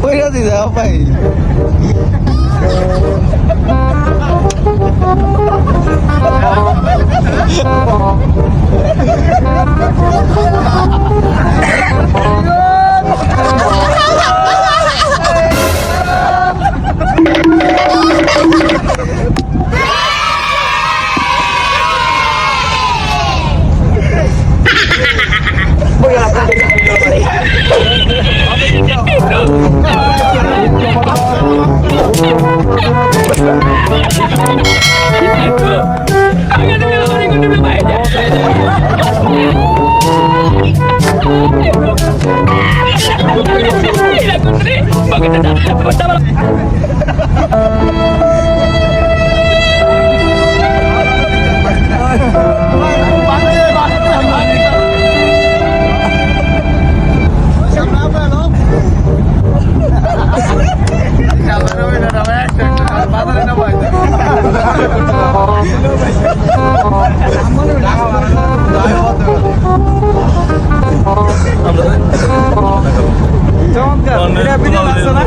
পয়রা দি দাও ভাই। Oh, Basta. Ang ano na ako rin ko nilabahin niya. Bakit na? Basta চমৎকার। এটা ভিডিও আছে না?